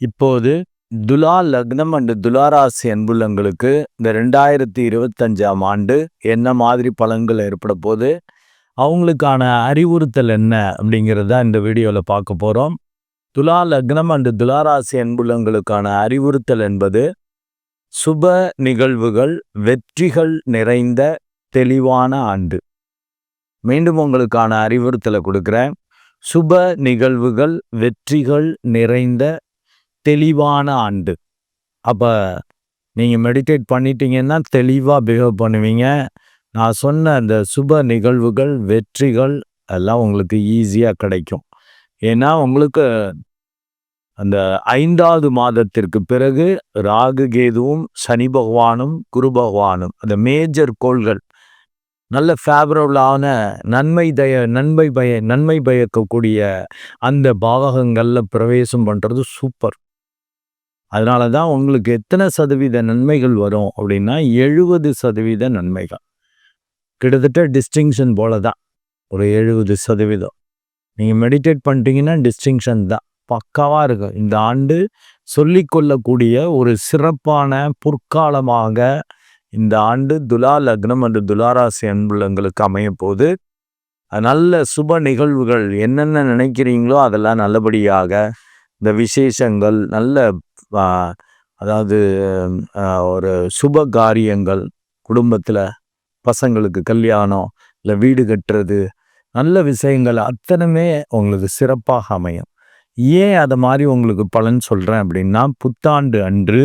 இப்போது துலா லக்னம் அண்டு துலாராசி அன்புள்ளங்களுக்கு இந்த ரெண்டாயிரத்தி இருபத்தஞ்சாம் ஆண்டு என்ன மாதிரி பலன்கள் ஏற்பட போது அவங்களுக்கான அறிவுறுத்தல் என்ன அப்படிங்கிறத இந்த வீடியோவில் பார்க்க போகிறோம் துலா லக்னம் அண்டு துலாராசி அன்புள்ளங்களுக்கான அறிவுறுத்தல் என்பது சுப நிகழ்வுகள் வெற்றிகள் நிறைந்த தெளிவான ஆண்டு. மீண்டும் உங்களுக்கான அறிவுறுத்தலை கொடுக்குறேன். சுப நிகழ்வுகள் வெற்றிகள் நிறைந்த தெளிவான ஆண்டு. அப்போ நீங்கள் மெடிடேட் பண்ணிட்டீங்கன்னா தெளிவாக பிஹேவ் பண்ணுவீங்க. நான் சொன்ன அந்த சுப நிகழ்வுகள் வெற்றிகள் எல்லாம் உங்களுக்கு ஈஸியாக கிடைக்கும். ஏன்னா உங்களுக்கு அந்த ஐந்தாவது மாதத்திற்கு பிறகு ராகு கேதுவும் சனி பகவானும் குரு பகவானும் அந்த மேஜர் கோள்கள் நல்ல ஃபேவரபுளான நன்மை தய நன்மை பய நன்மை பயக்கக்கூடிய அந்த பாவகங்களில் பிரவேசம் பண்ணுறது சூப்பர் அதனால தான் உங்களுக்கு எத்தனை சதவீத நன்மைகள் வரும் அப்படின்னா எழுபது சதவீத நன்மைகள். கிட்டத்தட்ட டிஸ்டிங்ஷன் போல தான் ஒரு எழுபது சதவீதம். நீங்கள் மெடிடேட் பண்ணிட்டீங்கன்னா டிஸ்டிங்ஷன் தான். பக்காவாக இருக்கும். இந்த ஆண்டு சொல்லிக்கொள்ளக்கூடிய ஒரு சிறப்பான பொற்காலமாக இந்த ஆண்டு துலா லக்னம் மற்றும் துலாராசி அன்புள்ளங்களுக்கு அமையும் போது நல்ல சுப நிகழ்வுகள் என்னென்ன நினைக்கிறீங்களோ அதெல்லாம் நல்லபடியாக இந்த விசேஷங்கள் நல்ல அதாவது ஒரு சுப காரியங்கள் குடும்பத்தில் பசங்களுக்கு கல்யாணம் இல்லை வீடு கட்டுறது நல்ல விஷயங்கள் அத்தனைமே உங்களுக்கு சிறப்பாக அமையும். ஏன் அதை மாதிரி உங்களுக்கு பலன் சொல்கிறேன் அப்படின்னா புத்தாண்டு அன்று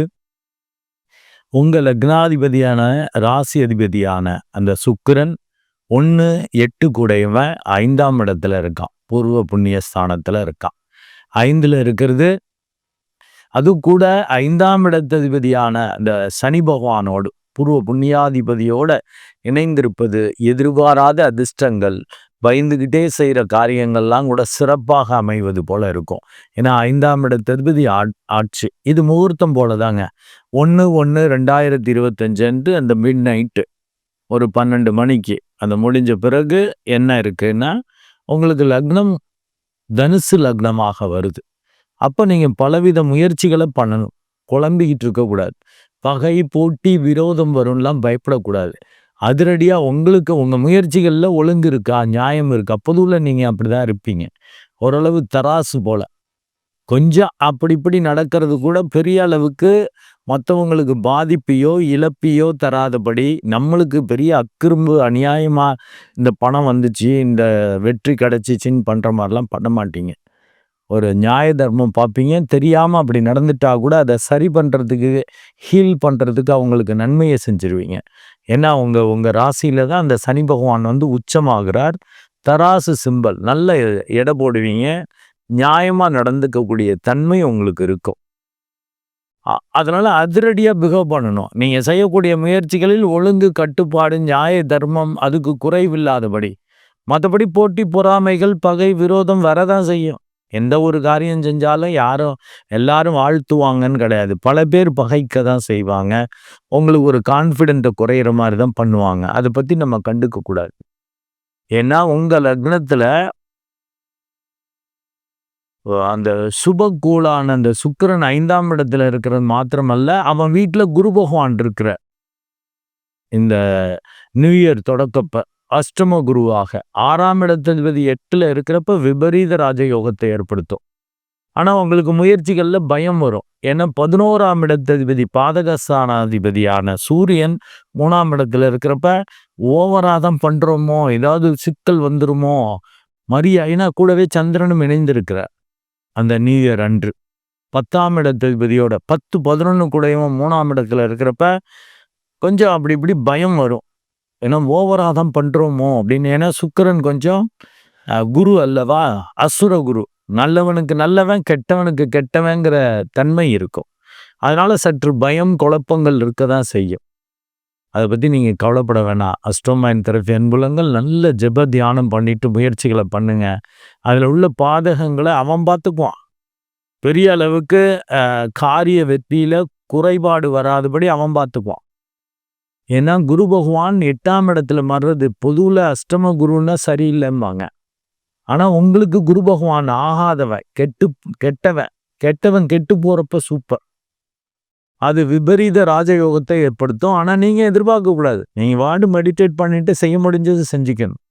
உங்கள் லக்னாதிபதியான ராசி அதிபதியான அந்த சுக்கிரன் ஒன்று எட்டு கூடையவன் ஐந்தாம் இடத்துல இருக்கான். பூர்வ புண்ணிய ஸ்தானத்தில் இருக்கான். ஐந்தில் இருக்கிறது அது கூட ஐந்தாம் இடத்ததிபதியான அந்த சனி பகவானோடு பூர்வ புண்ணியாதிபதியோட இணைந்திருப்பது எதிர்பாராத அதிர்ஷ்டங்கள் பயந்துக்கிட்டே செய்கிற காரியங்கள்லாம் கூட சிறப்பாக அமைவது போல இருக்கும். ஏன்னா ஐந்தாம் இடத்ததிபதி ஆட்சி. இது முகூர்த்தம் போல தாங்க ஒன்று ஒன்று ரெண்டாயிரத்தி இருபத்தஞ்சு அந்த மிட் நைட்டு ஒரு பன்னெண்டு மணிக்கு. அந்த முடிஞ்ச பிறகு என்ன இருக்குன்னா உங்களுக்கு லக்னம் தனுசு லக்னமாக வருது. அப்போ நீங்கள் பலவித முயற்சிகளை பண்ணணும். குழம்பிக்கிட்டு இருக்கக்கூடாது பகை போட்டி விரோதம் வரும்லாம் பயப்படக்கூடாது. அதிரடியாக உங்களுக்கு உங்கள் முயற்சிகளில் ஒழுங்கு இருக்கா நியாயம் இருக்கா பொதுவில் நீங்கள் அப்படி தான் இருப்பீங்க. ஓரளவு தராசு போல். கொஞ்சம் அப்படி இப்படி நடக்கிறது கூட பெரிய அளவுக்கு மற்றவங்களுக்கு பாதிப்பையோ இழப்பையோ தராதபடி நம்மளுக்கு பெரிய அக்கிரும்பு அநியாயமாக இந்த பணம் வந்துச்சு இந்த வெற்றி கிடச்சிச்சின்னு பண்ணுற மாதிரிலாம் பண்ண மாட்டீங்க. ஒரு நியாய தர்மம் பார்ப்பீங்க. தெரியாமல் அப்படி நடந்துட்டா கூட அதை சரி பண்ணுறதுக்கு ஹீல் பண்ணுறதுக்கு அவங்களுக்கு நன்மையை செஞ்சுருவீங்க. ஏன்னா உங்கள் உங்கள் ராசியில் தான் அந்த சனி பகவான் வந்து உச்சமாகிறார். தராசு சிம்பல் நல்ல எடை போடுவீங்க. நியாயமாக நடந்துக்கக்கூடிய தன்மை உங்களுக்கு இருக்கும். அதனால் அதிரடியாக பிகவ் பண்ணணும். நீங்கள் செய்யக்கூடிய முயற்சிகளில் ஒழுங்கு கட்டுப்பாடு நியாய தர்மம் அதுக்கு குறைவில்லாதபடி. மற்றபடி போட்டி பொறாமைகள் பகை விரோதம் வரதான் செய்யும். எந்த ஒரு காரியம் செஞ்சாலும் யாரும் எல்லாரும் வாழ்த்துவாங்கன்னு கிடையாது. பல பேர் பகைக்க தான் செய்வாங்க. உங்களுக்கு ஒரு கான்ஃபிடென்ட்டை குறையிற மாதிரி தான் பண்ணுவாங்க. அதை பற்றி நம்ம கண்டுக்க கூடாது. ஏன்னா உங்கள் லக்னத்தில் அந்த சுபகூலான அந்த சுக்கரன் ஐந்தாம் இடத்துல இருக்கிறது மாத்திரமல்ல அவன் வீட்டில் குரு பகவான் இருக்கிற இந்த நியூ இயர் தொடக்கப்ப. அஷ்டம குருவாக ஆறாம் இடத்ததிபதி எட்டில் இருக்கிறப்ப விபரீத ராஜயோகத்தை ஏற்படுத்தும். ஆனால் உங்களுக்கு முயற்சிகளில் பயம் வரும். ஏன்னா பதினோராம் இடத்ததிபதி பாதகஸ்தானாதிபதியான சூரியன் மூணாம் இடத்துல இருக்கிறப்ப ஓவராக தான் பண்ணுறோமோ ஏதாவது சிக்கல் வந்துருமோ மரியாயினா கூடவே சந்திரனும் இணைந்திருக்கிறார். அந்த நியூ இயர் அன்று. பத்தாம் இடத்ததிபதியோட பத்து பதினொன்று கூடயும் மூணாம் இடத்துல இருக்கிறப்ப கொஞ்சம் அப்படி இப்படி பயம் வரும். ஏன்னா ஓவராக தான் பண்ணுறோமோ அப்படின்னு. ஏன்னா சுக்கரன் கொஞ்சம் குரு அல்லவா? அசுர குரு. நல்லவனுக்கு நல்லவன் கெட்டவனுக்கு கெட்டவங்கிற தன்மை இருக்கும். அதனால் சற்று பயம் குழப்பங்கள் இருக்க தான் செய்யும். அதை பற்றி நீங்கள் கவலைப்பட வேணாம். அஸ்டோமைன் தெரப்பி அன்புலங்கள் நல்ல ஜெப தியானம் பண்ணிட்டு முயற்சிகளை பண்ணுங்கள் அதில் உள்ள பாதகங்களை அவன் பார்த்துக்குவான். பெரிய அளவுக்கு காரிய வெற்றியில் குறைபாடு வராதபடி அவன் பார்த்துக்குவான். ஏன்னா குரு பகவான் எட்டாம் இடத்துல மாறுறது பொதுவில் அஷ்டம குருன்னா சரியில்லைம்பாங்க. ஆனால் உங்களுக்கு குரு பகவான் ஆகாதவன் கெட்டு கெட்டவன் கெட்டவன் கெட்டு போகிறப்ப சூப்பர் அது விபரீத ராஜயோகத்தை ஏற்படுத்தும். ஆனால் நீங்கள் எதிர்பார்க்கக்கூடாது நீங்கள் வாடு மெடிடேட் பண்ணிட்டு செய்ய முடிஞ்சது செஞ்சுக்கணும்.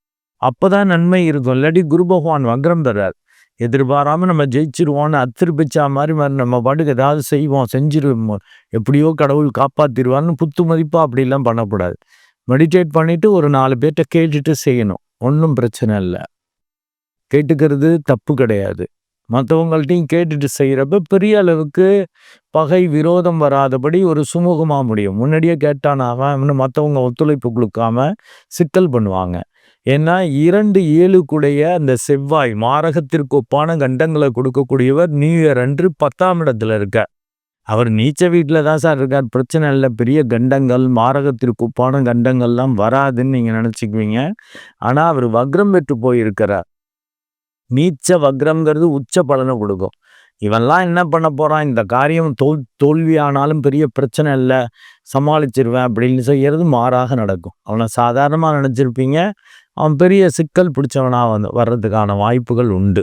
அப்போ தான் நன்மை இருக்கும். இல்லாட்டி குரு பகவான் வக்ரம் தர்றார். எதிர்பாராமல் நம்ம ஜெயிச்சிருவோம்னு அத்திருப்பிச்சா மாதிரி மாதிரி நம்ம பாட்டுக்கு ஏதாவது செய்வோம் செஞ்சிருவோம். எப்படியோ கடவுள் காப்பாற்றிடுவார்னு புத்து மதிப்பாக அப்படிலாம் பண்ணக்கூடாது. மெடிடேட் பண்ணிவிட்டு ஒரு நாலு பேர்கிட்ட கேட்டுட்டு செய்யணும். ஒன்றும் பிரச்சனை இல்லை. கேட்டுக்கிறது தப்பு கிடையாது. மற்றவங்கள்ட்டையும் கேட்டுட்டு செய்கிறப்ப பெரிய அளவுக்கு பகை விரோதம் வராதபடி ஒரு சுமூகமாக முடியும். முன்னாடியே கேட்டான் மற்றவங்க ஒத்துழைப்பு கொடுக்காம சிக்கல் பண்ணுவாங்க. ஏன்னா இரண்டு ஏழுக்குடைய அந்த செவ்வாய் மாரகத்திற்கு ஒப்பான கண்டங்களை கொடுக்கக்கூடியவர் நியூ இயர் அன்று பத்தாம் இடத்துல இருக்க அவர் நீச்ச வீட்டில் தான் சார் இருக்கார். பிரச்சனை இல்லை. பெரிய கண்டங்கள் மாரகத்திற்கு ஒப்பான கண்டங்கள்லாம் வராதுன்னு நீங்கள் நினச்சிக்குவீங்க. ஆனால் அவர் வக்ரம் பெற்று போயிருக்கிறார். நீச்ச வக்ரம்ங்கிறது உச்ச பலனை கொடுக்கும். இவன்லாம் என்ன பண்ண போகிறான் இந்த காரியம் தோல் தோல்வியானாலும் பெரிய பிரச்சனை இல்லை. சமாளிச்சிருவேன் அப்படின்னு செய்கிறது மாறாக நடக்கும். அவனை சாதாரணமாக நினச்சிருப்பீங்க. அவன் பெரிய சிக்கல் பிடிச்சவனாக வந்து வர்றதுக்கான வாய்ப்புகள் உண்டு.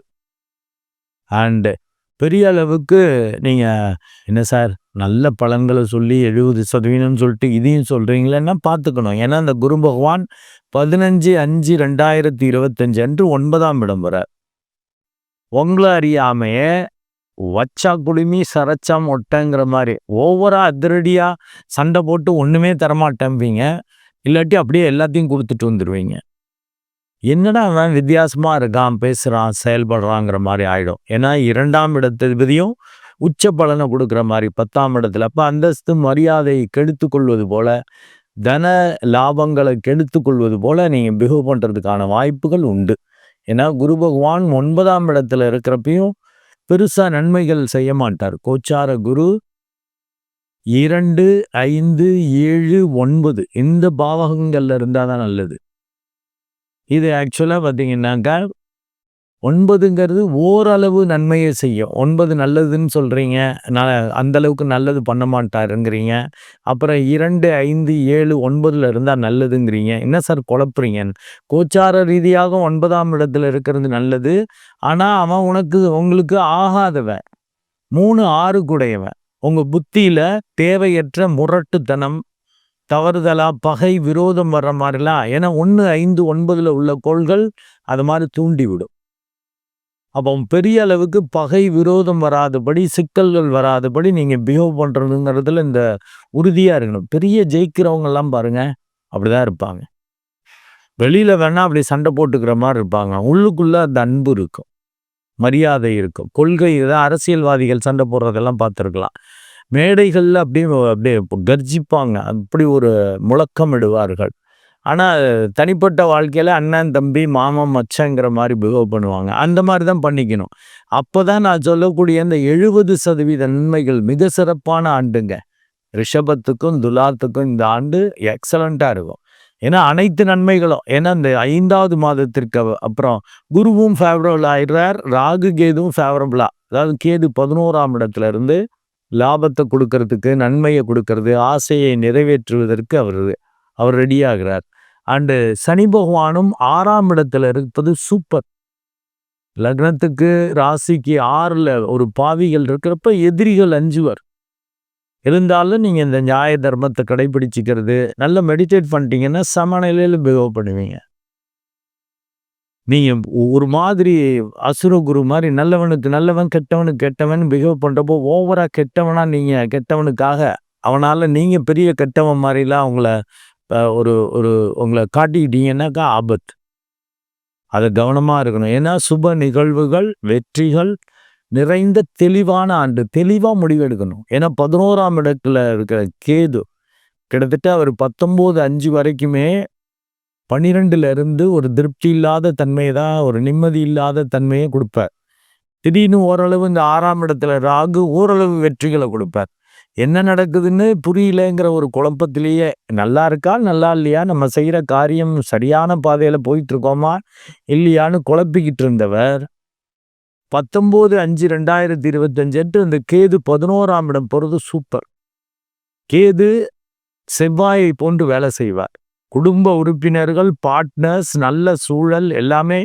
அண்டு பெரிய அளவுக்கு நீங்கள் என்ன சார் நல்ல பலன்களை சொல்லி எழுபது சதவீதம் சொல்லிட்டு இதையும் சொல்கிறீங்களேன்னா பார்த்துக்கணும். ஏன்னா அந்த குரு பகவான் பதினஞ்சு அஞ்சு ரெண்டாயிரத்தி இருபத்தஞ்சு அன்று ஒன்பதாம் இடம் வர உங்களை அறியாமையே வச்சா குளுமி சரச்சம் ஒட்டங்கிற மாதிரி. ஓவராக அதிரடியாக சண்டை போட்டு ஒன்றுமே தரமாட்டேன்பீங்க இல்லாட்டி அப்படியே எல்லாத்தையும் கொடுத்துட்டு வந்துடுவீங்க என்னடா அவன் வித்தியாசமாக இருக்கான் பேசுகிறான் செயல்படுறாங்கிற மாதிரி ஆயிடும். ஏன்னா இரண்டாம் இடத்திபதியும் உச்ச பலனை கொடுக்குற மாதிரி பத்தாம் இடத்துல. அப்போ அந்தஸ்து மரியாதையை கெடுத்து கொள்வது போல தன லாபங்களை கெடுத்து கொள்வது போல நீங்கள் பிஹேவ் பண்ணுறதுக்கான வாய்ப்புகள் உண்டு. ஏன்னா குரு பகவான் ஒன்பதாம் இடத்துல இருக்கிறப்பையும் பெருசாக நன்மைகள் செய்ய மாட்டார். கோச்சார குரு இரண்டு ஐந்து ஏழு ஒன்பது இந்த பாவகங்கள்ல இருந்தால் தான் நல்லது. இது ஆக்சுவலாக பார்த்தீங்கன்னாக்கா ஒன்பதுங்கிறது ஓரளவு நன்மையை செய்யும். ஒன்பது நல்லதுன்னு சொல்கிறீங்க நான் அந்தளவுக்கு நல்லது பண்ண மாட்டாருங்கிறீங்க. அப்புறம் இரண்டு ஐந்து ஏழு ஒன்பதில் இருந்தால் நல்லதுங்கிறீங்க. என்ன சார் குழப்புறீங்க கோச்சார ரீதியாக ஒன்பதாம் இடத்துல இருக்கிறது நல்லது. ஆனால் அவன் உனக்கு உங்களுக்கு ஆகாதவன் மூணு ஆறு கூடையவன் உங்கள் புத்தியில் தேவையற்ற முரட்டுத்தனம் தவறுதலாக பகை விரோதம் வர்ற மாதிரிலாம் ஏன்னா ஒன்று ஐந்து ஒன்பதில் உள்ள கோள்கள் அது மாதிரி தூண்டிவிடும். அப்போ பெரிய அளவுக்கு பகை விரோதம் வராதபடி சிக்கல்கள் வராதபடி நீங்கள் பிஹேவ் பண்ணுறதுங்கிறதுல இந்த உறுதியாக இருக்கணும். பெரிய ஜெயிக்கிறவங்கெல்லாம் பாருங்க அப்படிதான் இருப்பாங்க. வெளியில் வேணால் அப்படி சண்டை போட்டுக்கிற மாதிரி இருப்பாங்க. உள்ளுக்குள்ளே அந்த அன்பு இருக்கும். மரியாதை இருக்கும். கொள்கை அரசியல்வாதிகள் சண்டை போடுறதெல்லாம் பார்த்துருக்கலாம். மேடைகளில் அப்படியே அப்படியே கர்ஜிப்பாங்க. அப்படி ஒரு முழக்கமிடுவார்கள். ஆனால் தனிப்பட்ட வாழ்க்கையில் அண்ணன் தம்பி மாமன் மச்சங்கிற மாதிரி பிஹேவ் பண்ணுவாங்க. அந்த மாதிரி தான் பண்ணிக்கணும். அப்போ தான் நான் சொல்லக்கூடிய இந்த எழுபது சதவீத நன்மைகள் மிக சிறப்பான ஆண்டுங்க. ரிஷபத்துக்கும் துலாத்துக்கும் இந்த ஆண்டு எக்ஸலண்ட்டாக இருக்கும். ஏன்னா அனைத்து நன்மைகளும். ஏன்னா இந்த ஐந்தாவது மாதத்திற்கு அப்புறம் குருவும் ஃபேவரபிள் ஆயிடுறார். ராகு கேதுவும் ஃபேவரபிளா அதாவது கேது பதினோராம் இடத்துல இருந்து லாபத்தை கொடுக்கறதுக்கு நன்மையை கொடுக்கறது ஆசையை நிறைவேற்றுவதற்கு அவர் அவர் ரெடியாகிறார் அண்டு சனி பகவானும் ஆறாம் இடத்துல இருப்பது சூப்பர் லக்னத்துக்கு ராசிக்கு ஆறில் ஒரு பாவிகள் இருக்கிறப்ப எதிரிகள் அஞ்சுவர். இருந்தாலும் நீங்கள் இந்த நியாய தர்மத்தை கடைபிடிச்சிக்கிறது நல்ல மெடிடேட் பண்ணிட்டீங்கன்னா சமநிலையில் பிஹேவ் பண்ணுவீங்க. நீங்கள் ஒரு மாதிரி அசுர குரு மாதிரி நல்லவனுக்கு நல்லவன், கெட்டவனுக்கு கெட்டவன் பிஹேவ் பண்ணுறப்போ ஓவராக கெட்டவனாக நீங்கள் கெட்டவனுக்காக, அவனால் நீங்கள் பெரிய கெட்டவன் மாதிரிலாம் அவங்கள ஒரு ஒரு உங்களை காட்டிக்கிட்டீங்கன்னாக்கா ஆபத்து. அதை கவனமாக இருக்கணும் ஏன்னா சுப நிகழ்வுகள் வெற்றிகள் நிறைந்த தெளிவான ஆண்டு தெளிவாக முடிவெடுக்கணும் ஏன்னா பதினோராம் இடத்துல இருக்கிற கேது கிட்டத்தட்ட அவர் பத்தொம்போது அஞ்சு வரைக்குமே பன்னிரெண்டுலேருந்து ஒரு திருப்தி இல்லாத தன்மையை தான் ஒரு நிம்மதி இல்லாத தன்மையை கொடுப்பார். திடீர்னு ஓரளவு இந்த ஆறாம் இடத்துல ராகு ஓரளவு வெற்றிகளை கொடுப்பார். என்ன நடக்குதுன்னு புரியலங்கிற ஒரு குழப்பத்திலேயே நல்லா இருக்கா நல்லா இல்லையா நம்ம செய்கிற காரியம் சரியான பாதையில் போயிட்டுருக்கோமா இல்லையான்னு குழப்பிக்கிட்டு இருந்தவர். பத்தொம்போது அஞ்சு ரெண்டாயிரத்தி இருபத்தஞ்சு அன்று இந்த கேது பதினோராம் இடம் போகிறது சூப்பர். கேது செவ்வாயை போன்று வேலை செய்வார். குடும்ப உறுப்பினர்கள் பார்ட்னர்ஸ் நல்ல சூழல் எல்லாமே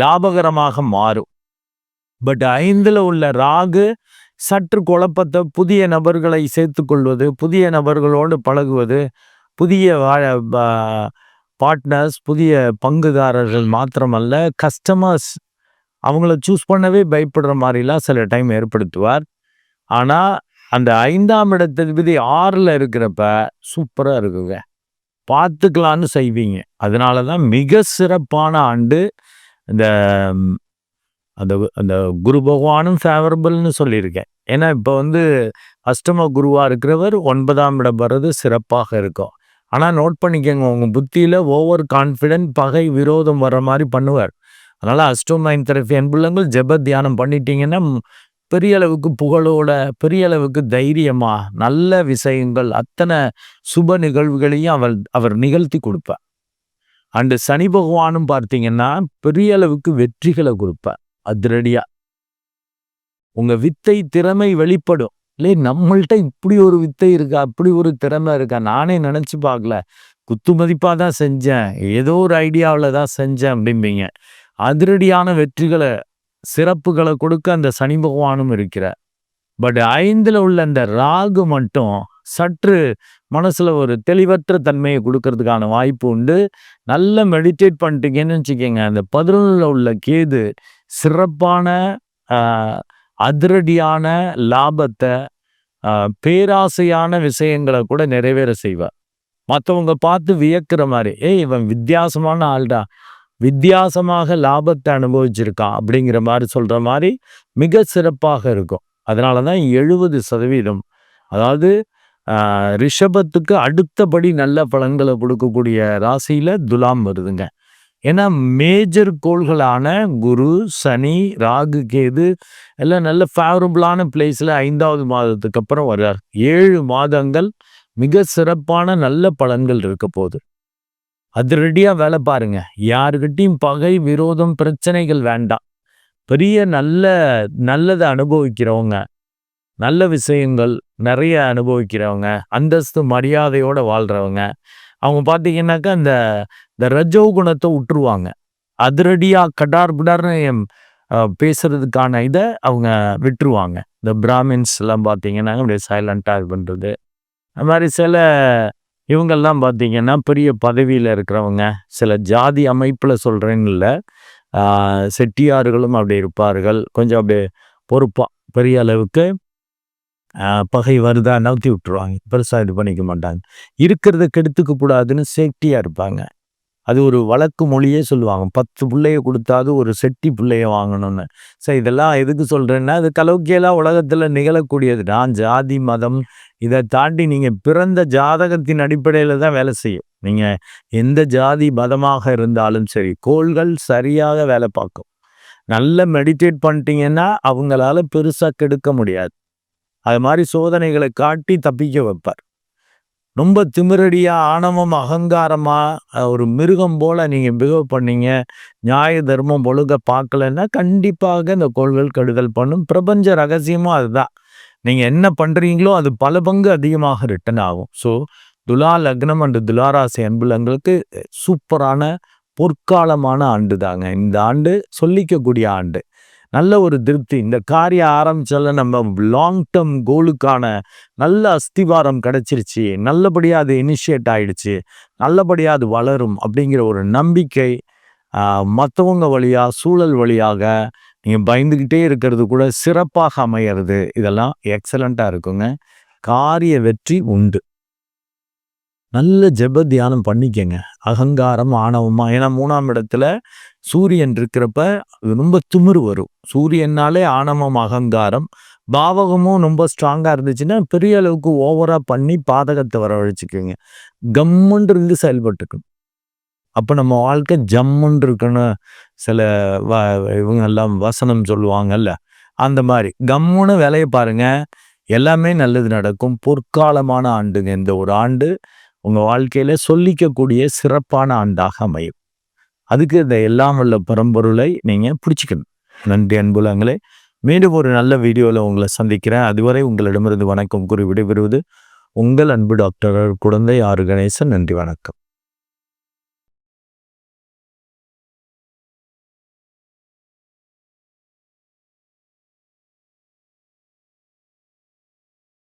லாபகரமாக மாறும். பட் ஐந்தில் உள்ள ராகு சற்று குழப்பத்தை புதிய நபர்களை சேர்த்து கொள்வது புதிய நபர்களோடு பழகுவது புதிய பார்ட்னர்ஸ் புதிய பங்குதாரர்கள் மாத்திரமல்ல கஸ்டமர்ஸ் அவங்கள சூஸ் பண்ணவே பயப்படுற மாதிரிலாம் சில டைம் ஏற்படுத்துவார். ஆனால் அந்த ஐந்தாம் இடத்ததிபதி ஆறில் இருக்கிறப்ப சூப்பராக இருக்குங்க. பார்த்துக்கலான்னு செய்வீங்க. அதனால தான் மிக சிறப்பான ஆண்டு இந்த அந்த அந்த குரு பகவானும் ஃபேவரபிள்னு சொல்லியிருக்கேன். ஏன்னா இப்போ வந்து அஷ்டம குருவாக இருக்கிறவர் ஒன்பதாம் இடம் வர்றது சிறப்பாக இருக்கும். ஆனால் நோட் பண்ணிக்கோங்க உங்கள் புத்தியில் ஓவர் கான்ஃபிடென்ட் பகை விரோதம் வர்ற மாதிரி பண்ணுவார். அதனால் அஷ்டம் நைன் தெரப்பி அன்புள்ளங்கள் ஜெப தியானம் பண்ணிட்டீங்கன்னா பெரிய அளவுக்கு புகழோட பெரிய அளவுக்கு தைரியமா நல்ல விஷயங்கள் அத்தனை சுப நிகழ்வுகளையும் அவர் அவர் நிகழ்த்தி கொடுப்பார். அண்டு சனி பகவானும் பார்த்தீங்கன்னா பெரிய அளவுக்கு வெற்றிகளை கொடுப்பார் அதிரடியா. உங்க வித்தை திறமை வெளிப்படும். இல்லை நம்மள்கிட்ட இப்படி ஒரு வித்தை இருக்கா? அப்படி ஒரு திறமை இருக்கா? நானே நினைச்சு பார்க்கல. குத்து மதிப்பாக தான் செஞ்சேன். ஏதோ ஒரு ஐடியாவில் தான் செஞ்சேன் அப்படிம்பீங்க. அதிரடியான வெற்றிகளை சிறப்புகளை கொடுக்க அந்த சனி பகவானும் இருக்கிறார். பட் ஐந்தில் உள்ள அந்த ராகு மட்டும் சற்று மனசில் ஒரு தெளிவற்ற தன்மையை கொடுக்கறதுக்கான வாய்ப்பு உண்டு. நல்ல மெடிடேட் பண்ணிட்டீங்கன்னு வச்சுக்கோங்க அந்த பதினொன்றில் உள்ள கேது சிறப்பான அதிரடியான லாபத்தை பேராசையான விஷயங்களை கூட நிறைவேற செய்வார். மற்றவங்க பார்த்து வியக்கிற மாதிரி ஏய் இவன் வித்தியாசமான ஆள்டா வித்தியாசமாக லாபத்தை அனுபவிச்சிருக்கான் அப்படிங்கிற மாதிரி சொல்கிற மாதிரி மிக சிறப்பாக இருக்கும். அதனால தான் எழுபது சதவீதம் அதாவது ரிஷபத்துக்கு அடுத்தபடி நல்ல பலன்களை கொடுக்கக்கூடிய ராசியில் துலாம் வருதுங்க. ஏன்னா மேஜர் கோள்களான குரு சனி ராகு கேது எல்லாம் நல்ல ஃபேவரபுளான பிளேஸில் ஐந்தாவது மாதத்துக்கு அப்புறம் வர்றார். ஏழு மாதங்கள் மிக சிறப்பான நல்ல பலன்கள் இருக்க போகுது. அதிரடியாக வேலை பாருங்க. யாருக்கிட்டையும் பகை விரோதம் பிரச்சனைகள் வேண்டாம். பெரிய நல்ல நல்லதை அனுபவிக்கிறவங்க நல்ல விஷயங்கள் நிறைய அனுபவிக்கிறவங்க அந்தஸ்து மரியாதையோடு வாழ்கிறவங்க அவங்க பார்த்தீங்கன்னாக்கா இந்த இந்த ரஜோ குணத்தை விட்டுருவாங்க அதிரடியாக கடார் பிடார்னு பேசுறதுக்கான இதை அவங்க விட்டுருவாங்க. இந்த பிராமின்ஸ் எல்லாம் பார்த்தீங்கன்னா அப்படியே சைலண்ட்டாக இது பண்ணுறது அது மாதிரி சில இவங்கெல்லாம் பார்த்தீங்கன்னா பெரிய பதவியில் இருக்கிறவங்க. சில ஜாதி அமைப்பில் சொல்கிறேன்னு இல்லை. செட்டியார்களும் அப்படி இருப்பார்கள். கொஞ்சம் அப்படியே பொறுப்பாக பெரிய அளவுக்கு பகை வருதா நவுத்தி விட்டுருவாங்க. பெருசாக இது பண்ணிக்க மாட்டாங்க. இருக்கிறத கெடுத்துக்க கூடாதுன்னு சேஃப்டியாக இருப்பாங்க. அது ஒரு வழக்கு மொழியே சொல்லுவாங்க. பத்து பிள்ளைய கொடுத்தாது ஒரு செட்டி பிள்ளைய வாங்கணும்னு. ஸோ இதெல்லாம் எதுக்கு சொல்கிறேன்னா அது கலோக்கியெல்லாம் உலகத்தில் நிகழக்கூடியது. நான் ஜாதி மதம் இதை தாண்டி நீங்கள் பிறந்த ஜாதகத்தின் அடிப்படையில் தான் வேலை செய்யும். நீங்கள் எந்த ஜாதி மதமாக இருந்தாலும் சரி கோள்கள் சரியாக வேலை பார்க்கும். நல்ல மெடிடேட் பண்ணிட்டீங்கன்னா அவங்களால பெருசாக கெடுக்க முடியாது. அது மாதிரி சோதனைகளை காட்டி தப்பிக்க வைப்பார். ரொம்ப திமிரடியாக ஆணவம் அகங்காரமாக ஒரு மிருகம் போல் நீங்கள் பிஹேவ் பண்ணீங்க. நியாய தர்மம் ஒழுங்க பார்க்கலன்னா கண்டிப்பாக இந்த கோள்கள் கெடுதல் பண்ணும். பிரபஞ்ச ரகசியமும் அதுதான். நீங்கள் என்ன பண்ணுறீங்களோ அது பல பங்கு அதிகமாக ரிட்டன் ஆகும். ஸோ துலா லக்னம் அண்டு துலாராசி அன்புலங்களுக்கு சூப்பரான பொற்காலமான ஆண்டு தாங்க இந்த ஆண்டு சொல்லிக்கக்கூடிய ஆண்டு. நல்ல ஒரு திருப்தி. இந்த காரியம் ஆரம்பிச்சால நம்ம லாங் டேர்ம் கோலுக்கான நல்ல அஸ்திவாரம் கிடைச்சிருச்சு. நல்லபடியாக அது இனிஷியேட் ஆயிடுச்சு. நல்லபடியாக அது வளரும் அப்படிங்கிற ஒரு நம்பிக்கை மற்றவங்க வழியாக சூழல் வழியாக நீங்கள் பயந்துக்கிட்டே இருக்கிறது கூட சிறப்பாக அமையிறது. இதெல்லாம் எக்ஸலண்ட்டாக இருக்குங்க. காரிய வெற்றி உண்டு. நல்ல ஜெப தியானம் பண்ணிக்கங்க. அகங்காரம் ஆணவமா ஏன்னா மூணாம் இடத்துல சூரியன் இருக்கிறப்ப ரொம்ப திமிர் வரும். சூரியன்னாலே ஆணவம் அகங்காரம் பாவகமும் ரொம்ப ஸ்ட்ராங்காக இருந்துச்சுன்னா பெரிய அளவுக்கு ஓவராக பண்ணி பாதகத்தை வரவழைச்சிக்கோங்க. கம்முன்னு இருந்து செயல்பட்டுக்கணும். அப்போ நம்ம வாழ்க்கை ஜம்முன்னு இருக்கணும் சில வ இவங்க எல்லாம் வசனம் சொல்லுவாங்கல்ல அந்த மாதிரி. கம்முன்னு வேலையை பாருங்க எல்லாமே நல்லது நடக்கும். பொற்காலமான ஆண்டுங்க இந்த ஒரு ஆண்டு. உங்கள் வாழ்க்கையில் சொல்லிக்கக்கூடிய சிறப்பான ஆண்டாக அமையும். அதுக்கு இந்த எல்லாம் உள்ள பரம்பொருளை நீங்கள் பிடிச்சிக்கணும். நன்றி அன்புலங்களே மீண்டும் ஒரு நல்ல வீடியோவில் உங்களை சந்திக்கிறேன். அதுவரை உங்களிடமிருந்து வணக்கம் கூறி விடைபெறுவது உங்கள் அன்பு டாக்டர் குழந்தை ஆறு கணேசன். நன்றி வணக்கம்.